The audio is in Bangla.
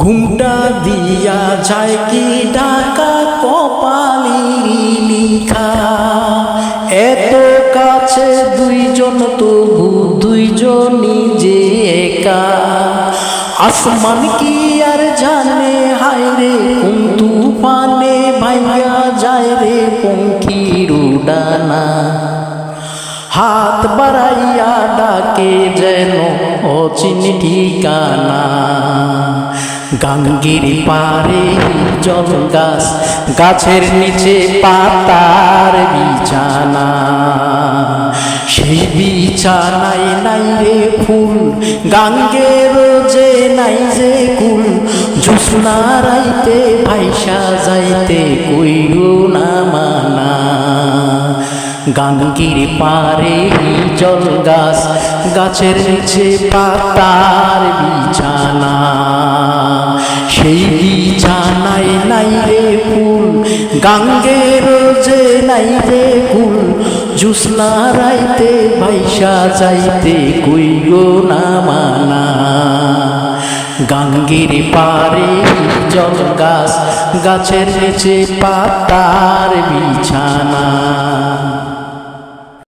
ঘুমটা দিয়া যায় কি ডাকা কপালি লিখা এত কাছে দুইজন তবু দুইজনই যে একা। আসমান কি আর জানে? হায় রে, কোন তুফানে ভাইয়া যায় রে পঙ্খির উডানা? হাত বাড়াইয়া ডাকে যেন অচিন ঠিকানা। গাঙ্গির পারে জল গাছ, গাছের নিচে পাতার বিছানা। সেই বিছানায় নাই রে ফুল গাঙ্গের যে নাই যে কুল। জুসনা রাইতে ভাইসা যাইতে কইরো না মানা। গাঙ্গির পারে জল গাছ, গাছের নিচে পাতার বিছানা। সেই বিছানায় নাই রে ফুল গাঙ্গের যে নাই রে ফুল। জুসলা রাইতে ভাইসা যাইতে কইগো না মানা গাঙ্গির পারে জল গাছ, গাছের নিচে পাতার বিছানা।